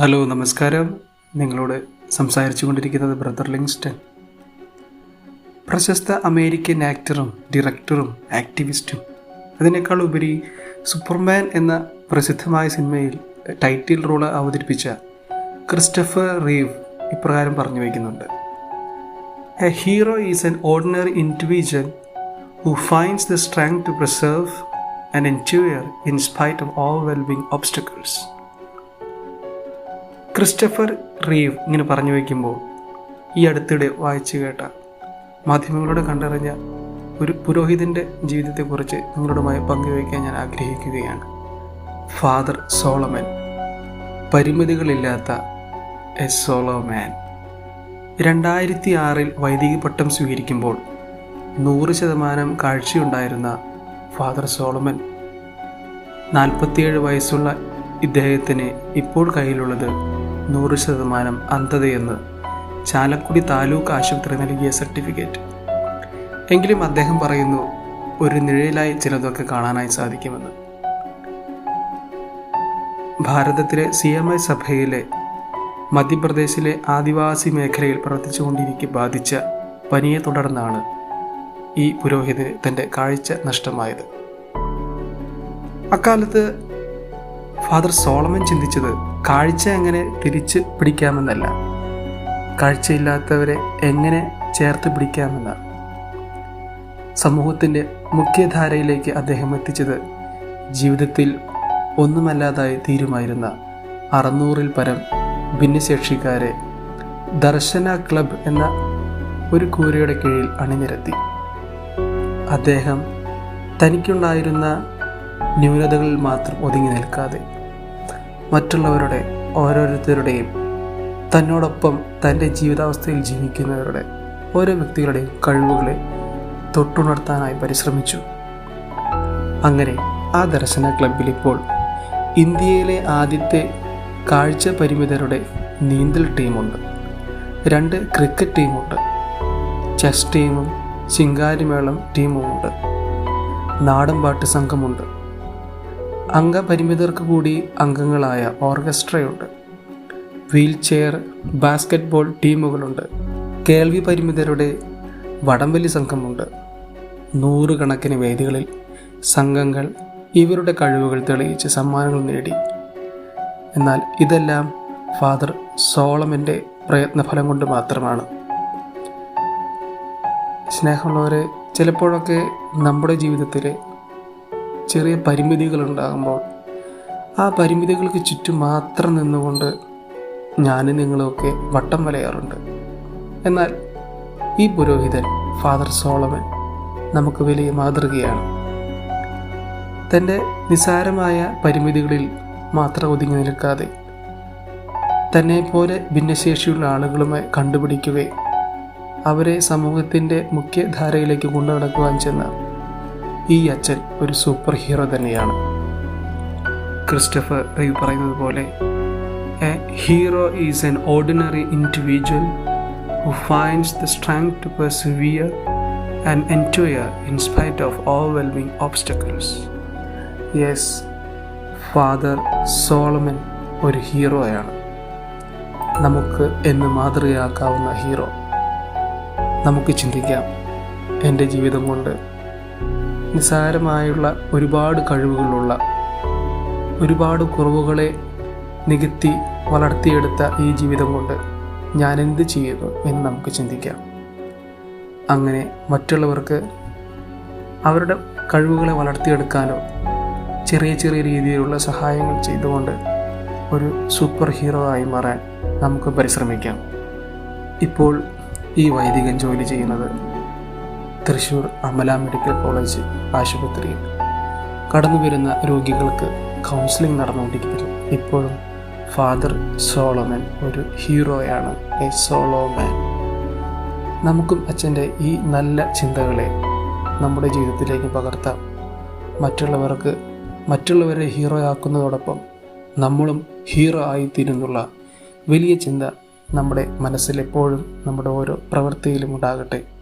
Hello നമസ്കാരം. നിങ്ങളോട് സംസാരിച്ചു കൊണ്ടിരിക്കുന്നത് ബ്രദർ ലിങ്സ്റ്റൺ. പ്രശസ്ത അമേരിക്കൻ ആക്ടറും ഡയറക്ടറും ആക്ടിവിസ്റ്റും അതിനേക്കാൾ ഉപരി സൂപ്പർമാൻ എന്ന പ്രസിദ്ധമായ സിനിമയിൽ ടൈറ്റിൽ റോൾ അവതരിപ്പിച്ച ക്രിസ്റ്റഫർ റീവ് ഇപ്രകാരം പറഞ്ഞു വയ്ക്കുന്നുണ്ട്. A hero is an ordinary individual who finds the strength to preserve and endure in spite of all overwhelming obstacles Christopher Reeve ഇങ്ങനെ പറഞ്ഞു വയ്ക്കുമ്പോൾ ഈ അടുത്തിടെ വായിച്ചു കേട്ട മാധ്യമങ്ങളോട് കണ്ടറിഞ്ഞ ഒരു പുരോഹിതന്റെ ജീവിതത്തെക്കുറിച്ച് നിങ്ങളുമായി പങ്കുവയ്ക്കാൻ ഞാൻ ആഗ്രഹിക്കുകയാണ്. Father Solomon. പരിമിതികളില്ലാത്ത A Solomon. രണ്ടായിരത്തി ആറിൽ വൈദിക പട്ടം സ്വീകരിക്കുമ്പോൾ നൂറ് ശതമാനം കാഴ്ചയുണ്ടായിരുന്ന ഫാദർ സോളമൻ. നാൽപ്പത്തിയേഴ് വയസ്സുള്ള ഇദ്ദേഹത്തിന് ഇപ്പോൾ കയ്യിലുള്ളത് നൂറ് ശതമാനം അന്ധതയെന്ന് ചാലക്കുടി താലൂക്ക് ആശുപത്രി നൽകിയ സർട്ടിഫിക്കറ്റ്. എങ്കിലും അദ്ദേഹം പറയുന്നു ഒരു നിഴലായി ചിലതൊക്കെ കാണാനായി സാധിക്കുമെന്ന്. ഭാരതത്തിലെ സി എം ഐ സഭയിലെ മധ്യപ്രദേശിലെ ആദിവാസി മേഖലയിൽ പ്രവർത്തിച്ചുകൊണ്ടിരിക്കെ ബാധിച്ച പനിയെ തുടർന്നാണ് ഈ പുരോഹിതന് തന്റെ കാഴ്ച നഷ്ടമായത്. അക്കാലത്ത് ഫാദർ സോളമൻ ചിന്തിച്ചത് കാഴ്ച എങ്ങനെ തിരിച്ച് പിടിക്കാമെന്നല്ല. കാഴ്ചയില്ലാത്തവരെ എങ്ങനെ ചേർത്ത് പിടിക്കാമെന്നാണ് സമൂഹത്തിന്റെ മുഖ്യധാരയിലേക്ക് അദ്ദേഹം എത്തിച്ചത് ജീവിതത്തിൽ ഒന്നുമല്ലാതായി തീരുമായിരുന്ന അറുന്നൂറിൽ പരം ഭിന്നശേഷിക്കാരെ ദർശന ക്ലബ് എന്ന ഒരു കൂരയുടെ കീഴിൽ അണിനിരത്തി. അദ്ദേഹം തനിക്കുണ്ടായിരുന്ന ന്യൂനതകളിൽ മാത്രം ഒതുങ്ങി നിൽക്കാതെ മറ്റുള്ളവരുടെ ഓരോരുത്തരുടെയും തന്നോടൊപ്പം തന്റെ ജീവിതാവസ്ഥയിൽ ജീവിക്കുന്നവരുടെ ഓരോ വ്യക്തികളുടെയും കഴിവുകളെ തൊട്ടുണർത്താനായി പരിശ്രമിച്ചു. അങ്ങനെ ആ ദർശന ക്ലബിൽ ഇപ്പോൾ ഇന്ത്യയിലെ ആദ്യത്തെ കാഴ്ച പരിമിതരുടെ നീന്തൽ ടീമുണ്ട്. രണ്ട് ക്രിക്കറ്റ് ടീമുണ്ട്. ചെസ് ടീമും ചിങ്കാരിമേളം ടീമുമുണ്ട്. നാടൻപാട്ട് സംഘമുണ്ട്. അംഗപരിമിതർക്ക് കൂടി അംഗങ്ങളായ ഓർക്കസ്ട്രയുണ്ട്. വീൽ ചെയർ ബാസ്കറ്റ്ബോൾ ടീമുകളുണ്ട്. കേൾവി പരിമിതരുടെ വടംവലി സംഘമുണ്ട്. നൂറുകണക്കിന് വേദികളിൽ സംഘങ്ങൾ ഇവരുടെ കഴിവുകൾ തെളിയിച്ച് സമ്മാനങ്ങൾ നേടി. എന്നാൽ ഇതെല്ലാം ഫാദർ സോളമന്റെ പ്രയത്നഫലം കൊണ്ട് മാത്രമാണ്. സ്നേഹമുള്ളവരെ ചിലപ്പോഴൊക്കെ നമ്മുടെ ജീവിതത്തിൽ ചെറിയ പരിമിതികൾ ഉണ്ടാകുമ്പോൾ ആ പരിമിതികൾക്ക് ചുറ്റും മാത്രം നിന്നുകൊണ്ട് ഞാനും നിങ്ങളുമൊക്കെ വട്ടം വലയാറുണ്ട്. എന്നാൽ ഈ പുരോഹിതൻ ഫാദർ സോളമൻ നമുക്ക് വലിയ മാതൃകയാണ്. തന്റെ നിസാരമായ പരിമിതികളിൽ മാത്രം ഒതുങ്ങി നിൽക്കാതെ തന്നെപ്പോലെ പോലെ ഭിന്നശേഷിയുള്ള ആളുകളുമായി കണ്ടുപിടിക്കുകയും അവരെ സമൂഹത്തിന്റെ മുഖ്യധാരയിലേക്ക് കൊണ്ടു നടക്കുവാൻ ചെന്ന ഈ അച്ഛൻ ഒരു സൂപ്പർ ഹീറോ തന്നെയാണ്. ക്രിസ്റ്റഫർ റീവ് പറയുന്നത് പോലെ a hero is an ordinary individual who finds the strength to persevere and endure in spite of overwhelming obstacles yes father Solomon ഒരു ഹീറോയാണ്. നമുക്ക് എന്ന് മാതൃകയാക്കാവുന്ന ഹീറോ. നമുക്ക് ചിന്തിക്കാം എന്റെ ജീവിതം കൊണ്ട് നിസ്സാരമായുള്ള ഒരുപാട് കഴിവുകളുള്ള ഒരുപാട് കുറവുകളെ നികത്തി വളർത്തിയെടുത്ത ഈ ജീവിതം കൊണ്ട് ഞാൻ എന്ത് ചെയ്യുന്നു എന്ന് നമുക്ക് ചിന്തിക്കാം. അങ്ങനെ മറ്റുള്ളവർക്ക് അവരുടെ കഴിവുകളെ വളർത്തിയെടുക്കാനോ ചെറിയ ചെറിയ രീതിയിലുള്ള സഹായങ്ങൾ ചെയ്തുകൊണ്ട് ഒരു സൂപ്പർ ഹീറോ ആയി മാറാൻ നമുക്ക് പരിശ്രമിക്കാം. ഇപ്പോൾ ഈ വൈദികൻ ജോലി ചെയ്യുന്നത് തൃശ്ശൂർ അമല മെഡിക്കൽ കോളേജ് ആശുപത്രിയിൽ കടന്നു വരുന്ന രോഗികൾക്ക് കൗൺസിലിംഗ് നടന്നുകൊണ്ടിരിക്കുന്നു. ഇപ്പോഴും ഫാദർ സോളമൻ ഒരു ഹീറോയാണ്. A Solomon. നമുക്കും അച്ഛന്റെ ഈ നല്ല ചിന്തകളെ നമ്മുടെ ജീവിതത്തിലേക്ക് പകർത്താം. മറ്റുള്ളവർക്ക് മറ്റുള്ളവരെ ഹീറോ ആക്കുന്നതോടൊപ്പം നമ്മളും ഹീറോ ആയിത്തീരുന്നുള്ള വലിയ ചിന്ത നമ്മുടെ മനസ്സിലെപ്പോഴും നമ്മുടെ ഓരോ പ്രവൃത്തിയിലും ഉണ്ടാകട്ടെ.